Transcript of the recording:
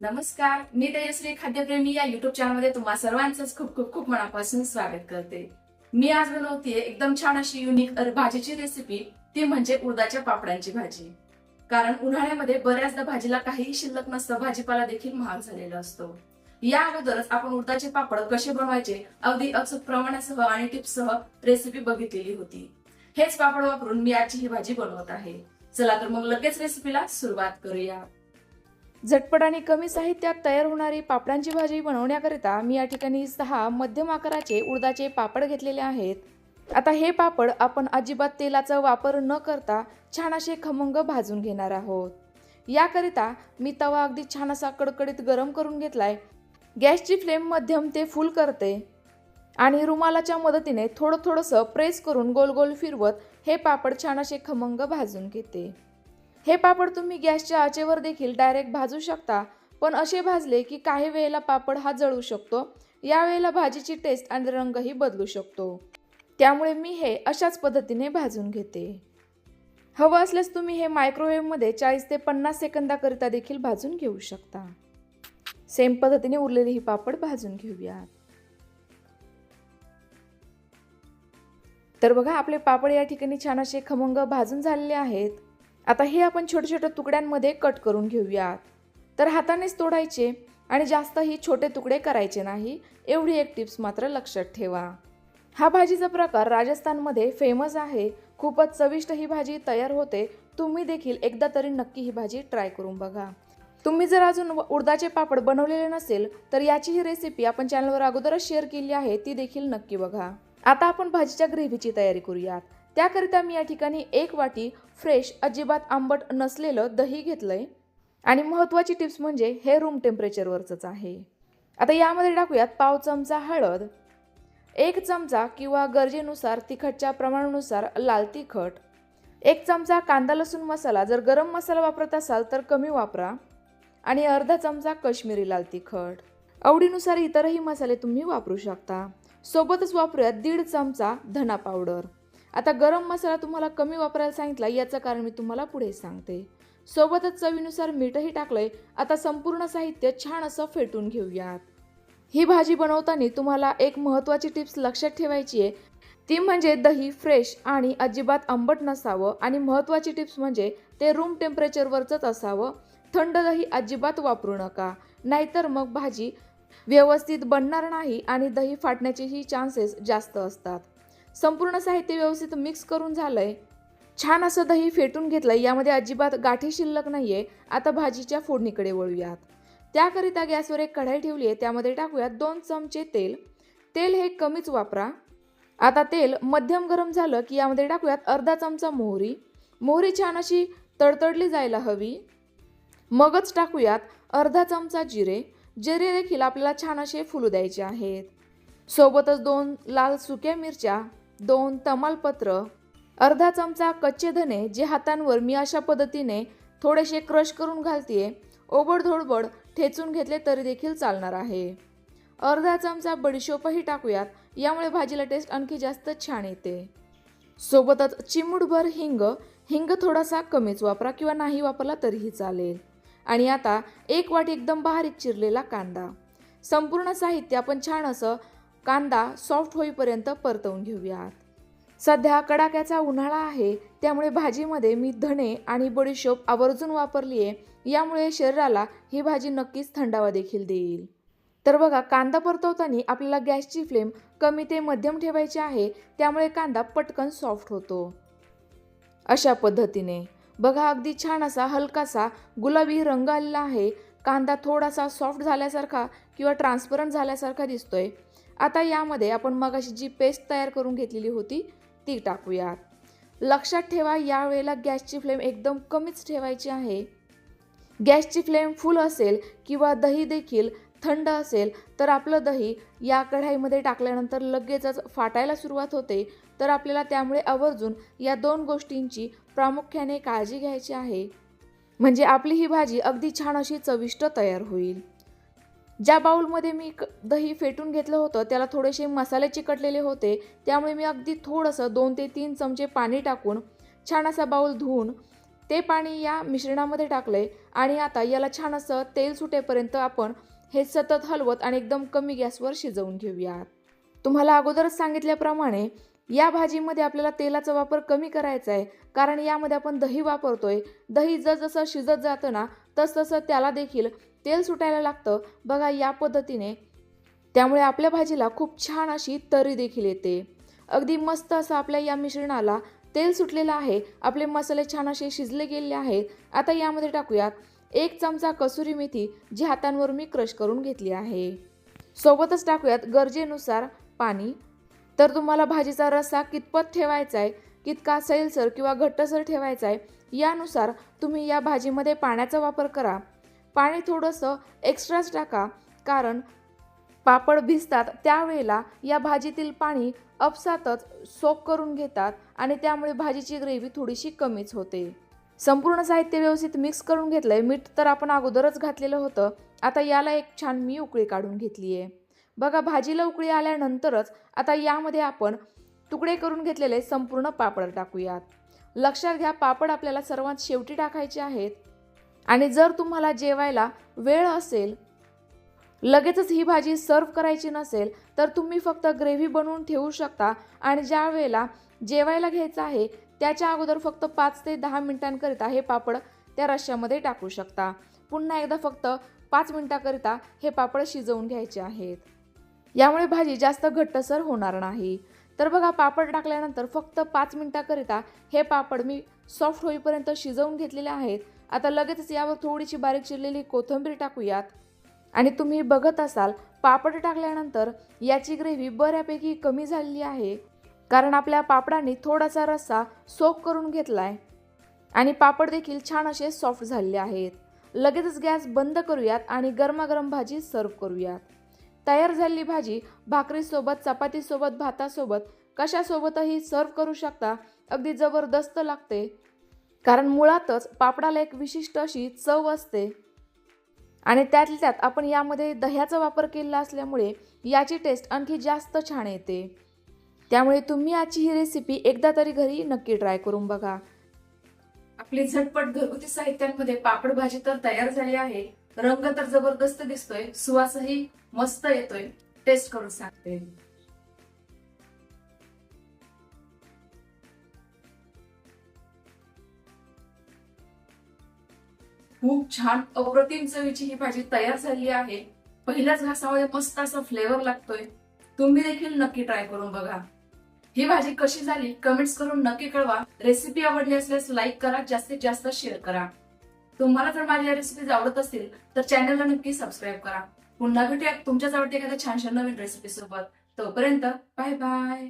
नमस्कार मी तेजश्री खाद्यप्रेमी या युट्यूब चॅनलमध्ये तुम्हा सर्वांचं खूप खूप खूप मनापासून स्वागत करते. मी आज बनवतेय एकदम छान अशी युनिक भाजीची रेसिपी ती म्हणजे उडदाच्या पापडांची भाजी. कारण उन्हाळ्यामध्ये बऱ्याचदा भाजीला काहीही शिल्लक नसतं भाजीपाला देखील महाग झालेला असतो. या अगोदरच आपण उडदाचे पापड कसे बनवायचे अगदी अचूक प्रमाणासह आणि टिप्ससह रेसिपी बघितलेली होती. हेच पापड वापरून मी आजची ही भाजी बनवत आहे. चला तर मग लगेच रेसिपीला सुरुवात करूया. झटपट आणि कमी साहित्यात तयार होणारी पापडांची भाजी बनवण्याकरिता मी या ठिकाणी सहा मध्यम आकाराचे उडदाचे पापड घेतलेले आहेत. आता हे पापड आपण अजिबात तेलाचा वापर न करता छान असे खमंग भाजून घेणार आहोत. याकरिता मी तवा अगदी छान असा कडकडीत गरम करून घेतलाय. गॅसची फ्लेम मध्यम ते फुल करते. आणि रुमालाच्या मदतीने थोडं थोडंसं प्रेस करून गोल गोल फिरवत हे पापड छान असे खमंग भाजून घेते. हे पापड तुम्ही गॅसच्या आचेवर देखील डायरेक्ट भाजू शकता पण असे भाजले की काही वेळेला पापड हा जळू शकतो यावेळेला भाजीची टेस्ट आणि रंगही बदलू शकतो. त्यामुळे मी हे अशाच पद्धतीने भाजून घेते. हवं असल्यास तुम्ही हे मायक्रोवेव्हमध्ये चाळीस ते पन्नास सेकंदाकरिता देखील भाजून घेऊ शकता. सेम पद्धतीने उरलेले ही पापड भाजून घेऊयात. तर बघा आपले पापड या ठिकाणी छान असे खमंग भाजून झालेले आहेत. आता हे आपण छोट्या छोट्या तुकड्यांमध्ये कट करून घेऊयात. तर हातानेच तोडायचे आणि जास्तही छोटे तुकडे करायचे नाही एवढी एक टिप्स मात्र लक्षात ठेवा. हा भाजीचा प्रकार राजस्थानमध्ये फेमस आहे. खूपच चविष्ट ही भाजी तयार होते. तुम्ही देखील एकदा तरी नक्की ही भाजी ट्राय करून बघा. तुम्ही जर अजून उडदाचे पापड बनवलेले नसेल तर याची ही रेसिपी आपण चॅनलवर अगोदरच शेअर केली आहे ती देखील नक्की बघा. आता आपण भाजीच्या ग्रेव्हीची तयारी करूयात. त्याकरिता मी या ठिकाणी एक वाटी फ्रेश अजिबात आंबट नसलेलं दही घेतलं आहे आणि महत्त्वाची टिप्स म्हणजे हे रूम टेम्परेचरवरचंच आहे. आता यामध्ये टाकूयात पाव चमचा हळद एक चमचा किंवा गरजेनुसार तिखटच्या प्रमाणानुसार लाल तिखट एक चमचा कांदा लसूण मसाला जर गरम मसाला वापरत असाल तर कमी वापरा आणि अर्धा चमचा कश्मीरी लाल तिखट. आवडीनुसार इतरही मसाले तुम्ही वापरू शकता. सोबतच वापरूयात दीड चमचा धना पावडर आता गरम मसाला तुम्हाला कमी वापरायला सांगितला याचं कारण मी तुम्हाला पुढे सांगते. सोबतच चवीनुसार मीठही टाकलंय. आता संपूर्ण साहित्य छान असं फेटून घेऊयात. ही भाजी बनवताना तुम्हाला एक महत्त्वाची टिप्स लक्षात ठेवायची आहे. ती म्हणजे दही फ्रेश आणि अजिबात आंबट नसावं आणि महत्त्वाची टिप्स म्हणजे ते रूम टेम्परेचरवरचंच असावं. थंड दही अजिबात वापरू नका. नाहीतर मग भाजी व्यवस्थित बनणार नाही आणि दही फाटण्याचेही चान्सेस जास्त असतात. संपूर्ण साहित्य व्यवस्थित मिक्स करून झालं आहे छान असं दही फेटून घेतलं आहे यामध्ये अजिबात गाठी शिल्लक नाही आहे आता भाजीच्या फोडणीकडे वळूयात. त्याकरिता गॅसवर एक कढाई ठेवली आहे. त्यामध्ये टाकूयात दोन चमचे तेल. तेल हे कमीच वापरा. आता तेल मध्यम गरम झालं की यामध्ये टाकूयात अर्धा चमचा मोहरी. मोहरी छान अशी तडतडली जायला हवी. मगच टाकूयात अर्धा चमचा जिरे. जिरे देखील आपल्याला छान असे फुलू द्यायचे आहेत. सोबतच दोन लाल सुक्या मिरच्या. दोन तमालपत्र अर्धा चमचा कच्चे धने जे हातांवर मी अशा पद्धतीने थोडेसे क्रश करून घालतीये ओबडधोडबड ठेचून घेतले तरी देखील चालणार आहे. अर्धा चमचा बडीशोपही टाकूयात यामुळे भाजीला टेस्ट आणखी जास्त छान येते. सोबतच चिमूटभर हिंग हिंग थोडासा कमीच वापरा किंवा नाही वापरला तरीही चालेल. आणि आता एक वाटी एकदम बारीक चिरलेला कांदा. संपूर्ण साहित्य आपण छान असं कांदा सॉफ्ट होईपर्यंत परतवून घेऊयात. सध्या कडाक्याचा उन्हाळा आहे त्यामुळे भाजीमध्ये मी धणे आणि बडीशोप आवर्जून वापरली आहे यामुळे शरीराला ही भाजी नक्कीच थंडावा देखील देईल. तर बघा कांदा परतवताना आपल्याला गॅसची फ्लेम कमी ते मध्यम ठेवायची आहे त्यामुळे कांदा पटकन सॉफ्ट होतो. अशा पद्धतीने. बघा अगदी छान असा हलकासा गुलाबी रंग आलेला आहे. कांदा थोडासा सॉफ्ट झाल्यासारखा किंवा ट्रान्सपरंट झाल्यासारखा दिसतोय. आता यामध्ये आपण मगाशी जी पेस्ट तयार करून घेतलेली होती ती टाकूयात. लक्षात ठेवा यावेळेला गॅसची फ्लेम एकदम कमीच ठेवायची आहे. गॅसची फ्लेम फुल असेल किंवा दही देखील थंड असेल तर आपलं दही या कढाईमध्ये टाकल्यानंतर लगेचच फाटायला सुरुवात होते. तर आपल्याला त्यामुळे आवर्जून या दोन गोष्टींची प्रामुख्याने काळजी घ्यायची आहे. म्हणजे आपली ही भाजी अगदी छान अशी चविष्ट तयार होईल. ज्या बाउलमध्ये मी क- दही फेटून घेतलं होतं त्याला थोडेसे मसाले चिकटलेले होते. त्यामुळे मी अगदी थोडंसं दोन ते तीन चमचे पाणी टाकून छान असा बाउल धुवून ते पाणी या मिश्रणामध्ये टाकले आणि आता याला छान असं तेल सुटेपर्यंत आपण हे सतत हलवत आणि एकदम कमी गॅसवर शिजवून घेऊयात. तुम्हाला अगोदरच सांगितल्याप्रमाणे या भाजीमध्ये आपल्याला तेलाचा वापर कमी करायचा आहे कारण यामध्ये आपण दही वापरतोय. दही जसजसं शिजत जातं ना तसतसं त्याला देखील तेल सुटायला लागतं. बघा या पद्धतीने त्यामुळे आपल्या भाजीला खूप छान अशी तरी देखील येते. अगदी मस्त असं आपल्या या मिश्रणाला तेल सुटलेलं आहे. आपले मसाले छान असे शिजले गेलेले आहेत. आता यामध्ये टाकूयात एक चमचा कसुरी मेथी जी हातांवर मी क्रश करून घेतली आहे. सोबतच टाकूयात गरजेनुसार पाणी. तर तुम्हाला भाजीचा रस्सा कितपत ठेवायचा आहे कितका सैलसर किंवा घट्टसर ठेवायचा आहे यानुसार तुम्ही या भाजीमध्ये पाण्याचा वापर करा. पाणी थोडंसं एक्स्ट्राच टाका. कारण पापड भिजतात त्यावेळेला या भाजीतील पाणी अपसातच सोक करून घेतात आणि त्यामुळे भाजीची ग्रेव्ही थोडीशी कमीच होते. संपूर्ण साहित्य व्यवस्थित मिक्स करून घेतलं आहे मीठ तर आपण अगोदरच घातलेलं होतं. आता याला एक छान मी उकळी काढून घेतली आहे बघा भाजीला उकळी आल्यानंतरच आता यामध्ये आपण तुकडे करून घेतलेले संपूर्ण पापड टाकूयात. लक्षात घ्या पापड आपल्याला सर्वात शेवटी टाकायचे आहेत. आणि जर तुम्हाला जेवायला वेळ असेल लगेचच ही भाजी सर्व करायची नसेल तर तुम्ही फक्त ग्रेव्ही बनवून ठेवू शकता. आणि ज्या वेळेला जेवायला घ्यायचं आहे त्याच्या अगोदर फक्त पाच ते दहा मिनिटांकरिता हे पापड त्या रश्श्यामध्ये टाकू शकता. पुन्हा एकदा फक्त पाच मिनिटाकरिता हे पापड शिजवून घ्यायचे आहेत. यामुळे भाजी जास्त घट्टसर होणार नाही. तर बघा पापड टाकल्यानंतर फक्त पाच मिनिटाकरिता हे पापड मी सॉफ्ट होईपर्यंत शिजवून घेतलेले आहेत. आता लगेचच यावर थोडीशी बारीक चिरलेली कोथिंबीर टाकूयात. आणि तुम्ही बघत असाल पापड टाकल्यानंतर याची ग्रेव्ही बऱ्यापैकी कमी झालेली आहे. कारण आपल्या पापडांनी थोडासा रस्सा सोक करून घेतलाय. आणि पापड देखील छान असे सॉफ्ट झालेले आहेत. लगेचच गॅस बंद करूयात आणि गरमागरम भाजी सर्व करूयात. तयार झालेली भाजी भाकरीसोबत चपातीसोबत भातासोबत कशासोबतही सर्व करू शकता. अगदी जबरदस्त लागते. कारण मुळातच पापडाला एक विशिष्ट अशी चव असते. आणि त्यातल्या त्यात आपण यामध्ये दह्याचा वापर केलेला असल्यामुळे याची टेस्ट आणखी जास्त छान येते. त्यामुळे तुम्ही आजची ही रेसिपी एकदा तरी घरी नक्की ट्राय करून बघा. आपली झटपट घरगुती साहित्यांमध्ये पापड भाजी तर तयार झाली आहे. रंग तर जबरदस्त दिसतोय. सुवासही मस्त येतोय. टेस्ट करून सांगते. खूप छान अप्रतिम चवीची ही भाजी तयार झाली आहे. पहिल्याच घासामध्ये मस्त असा फ्लेवर लागतोय. तुम्ही देखील नक्की ट्राय करून बघा. ही भाजी कशी झाली कमेंट्स करून नक्की कळवा. रेसिपी आवडली असल्यास लाईक करा जास्तीत जास्त शेअर करा. तुम्हाला जर माझ्या रेसिपीज आवडत असतील तर चॅनलला नक्की सबस्क्राईब करा. पुन्हा भेटूया तुमच्याच आवडते एखाद्या छानशा नवीन रेसिपी सोबत. तोपर्यंत बाय बाय